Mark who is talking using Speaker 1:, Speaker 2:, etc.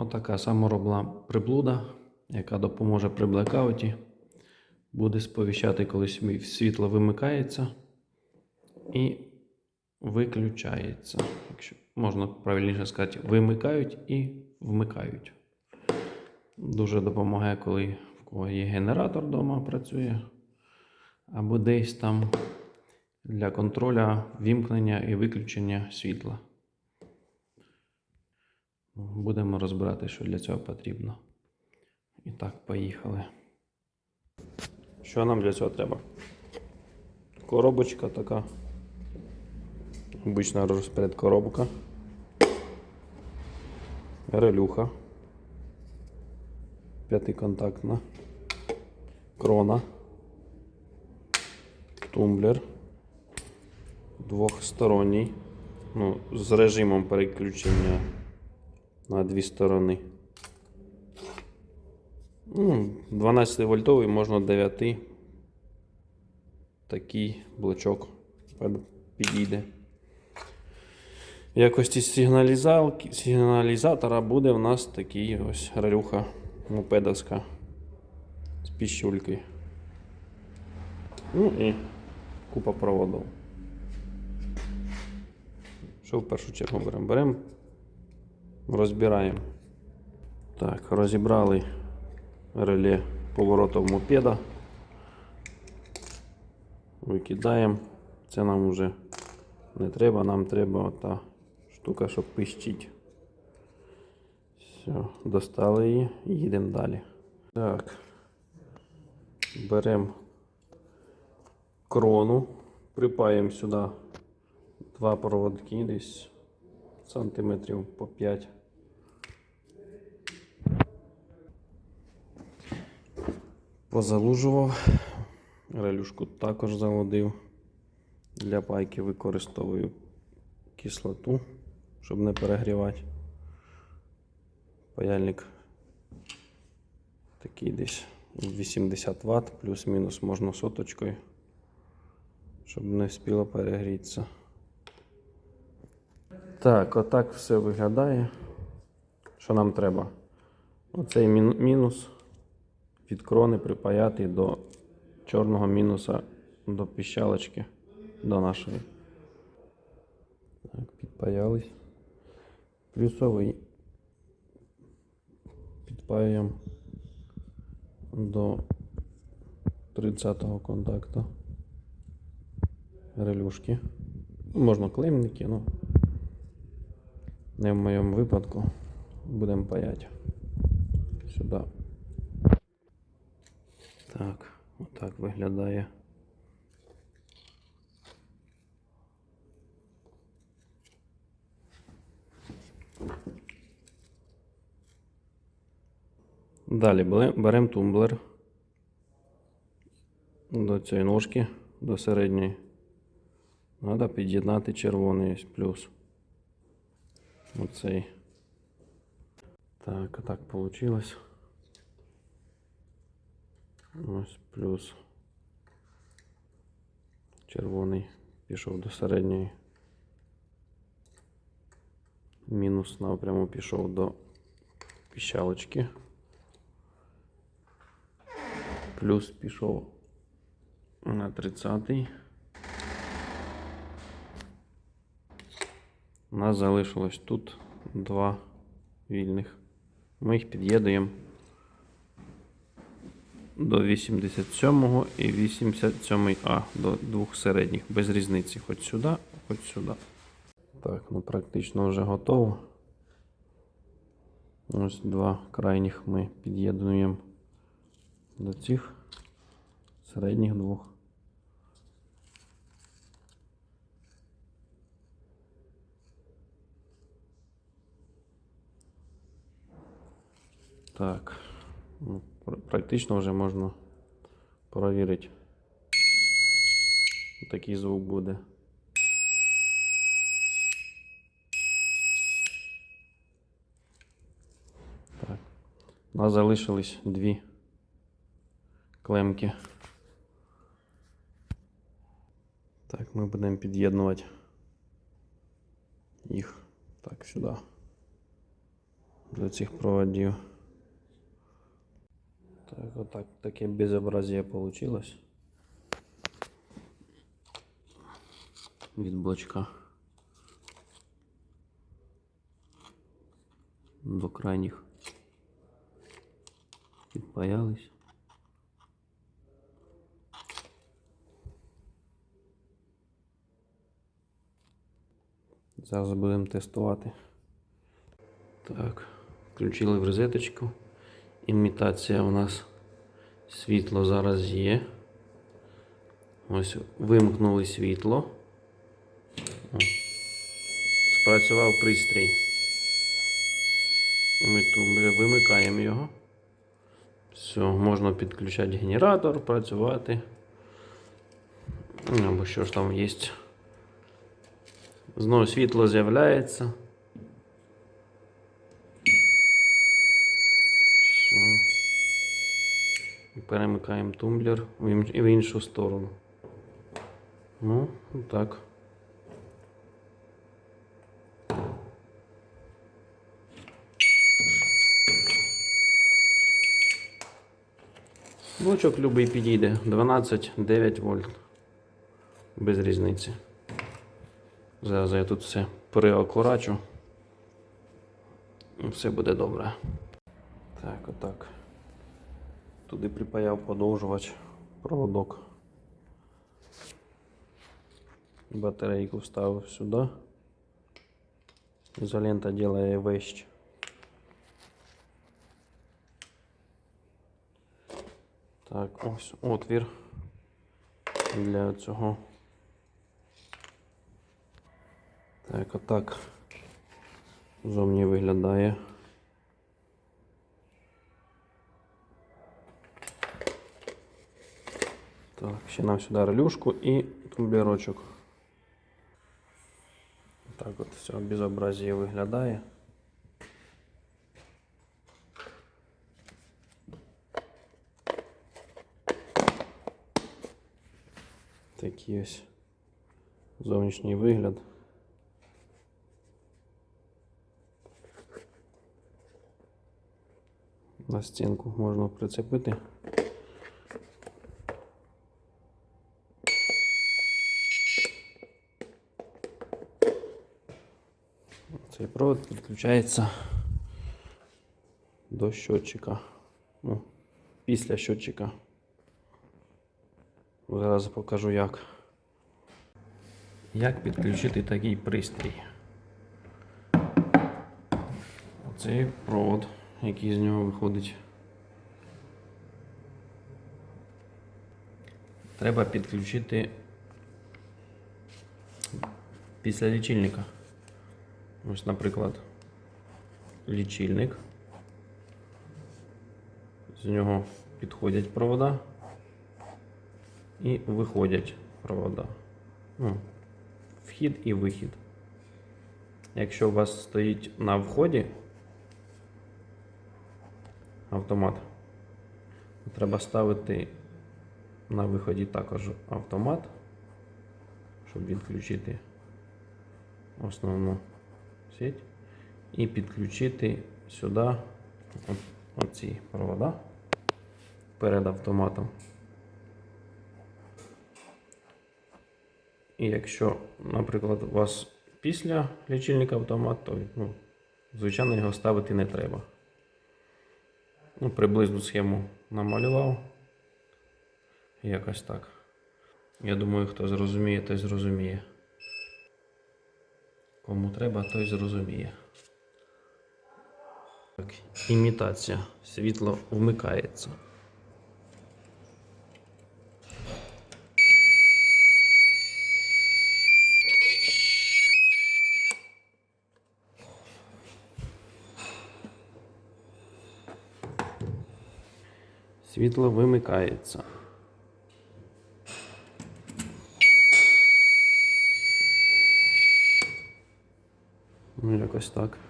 Speaker 1: Отака саморобна приблуда, яка допоможе при блекауті. Буде сповіщати, коли світло вимикається і виключається. Якщо можна правильніше сказати, вимикають і вмикають. Дуже допомагає, коли в кого є генератор вдома працює, або десь там для контроля вімкнення і виключення світла. Будемо розбирати, що для цього потрібно. І так, поїхали. Що нам для цього треба? Коробочка така. Обична розперед коробка. Релюха. П'ятиконтактна. Крона. Тумблер. Двохсторонній. Ну, з режимом переключення на дві сторони. Ну, 12 вольтовий, можна 9. Такий блочок підійде. В якості сигналізатора буде в нас такий ось релюха мопедовська з піщулькою. Ну і купа проводів. Що в першу чергу беремо? Беремо, розбираємо. Так, розібрали реле поворотів мопеда. Викидаємо. Це нам вже не треба, нам треба ота штука, щоб пищить. Все, достали її їдемо далі. Так. Беремо крону, припаємо сюди два проводки десь сантиметрів по 5. Позалужував. Релюшку також заводив. Для пайки використовую кислоту, щоб не перегрівати. Паяльник такий десь 80 Вт, плюс-мінус можна соточкою, щоб не встигло перегрітися. Так, отак все виглядає. Що нам треба? Оцей мінус від крони припаяти до чорного мінуса до піщалочки до нашої. Так, підпаялись. Плюсовий підпаюємо до 30-го контакту релюшки. Ну, Можна клеймники, ну не в моєму випадку. Будемо паяти сюди. Так, отак виглядає. Далі беремо тумблер до цієї ножки, до середньої. Треба під'єднати червоний плюс. Оцей. Так, так вийшло. Ось плюс. Червоний пішов до середньої. Мінус напряму пішов до піщалочки. Плюс пішов на 30-й. У нас залишилось тут два вільних. Ми їх під'єднуємо до 87 і 87 А, до двох середніх, без різниці, хоч сюди, хоч сюди. Так, ну практично вже готово. Ось два крайніх ми під'єднуємо до цих середніх двох. Так, ну, практично вже можна перевірити. Такий звук буде. Так. У нас залишились дві клемки. Так, ми будемо під'єднувати їх так сюди. до цих проводів. Так, отак таке безобразие получилось. Від блочка. До крайніх підпаялись. Зараз будемо тестувати. Так, включили в розеточку. Імітація у нас світло зараз є. Ось вимкнули світло. Спрацював пристрій. Ми тут вимикаємо його. Все, можна підключати генератор, працювати. Ну, Або що ж там є. Знову світло з'являється. Все. І Перемикаємо тумблер в іншу сторону. Ну, так. Блочок любий підійде. 12-9 вольт. Без різниці. Зараз я тут все переокорачу. І все буде добре. Так, отак. Туди припаяв подовжувач проводок. Батарейку вставив сюди. Ізолента делає вещь. Так, ось отвір для цього. Так, отак зовні виглядає. Так, ще нам сюди релюшку і тумблерочок. Так от все безобразие виглядає. Такий ось зовнішній вигляд. На стінку можна прицепити. Цей провод підключається до щотчика. Ну, після щотчика. Зараз покажу як. Як підключити такий пристрій? Цей провод, який з нього виходить. Треба підключити після лічильника. Ось, наприклад, лічильник. З нього підходять провода і виходять провода. Ну, вхід і вихід. Якщо у вас стоїть на вході автомат, то треба ставити на виході також автомат, щоб відключити основну сеть і підключити сюди оці провода перед автоматом. І якщо, наприклад, у вас після лічильника автомат, то ну, звичайно його ставити не треба. Ну, приблизну схему намалював. Якось так. Я думаю, хто зрозуміє, той зрозуміє. Кому треба, той зрозуміє. Так, імітація. Світло вмикається. Світло вимикається. Ну, якось так.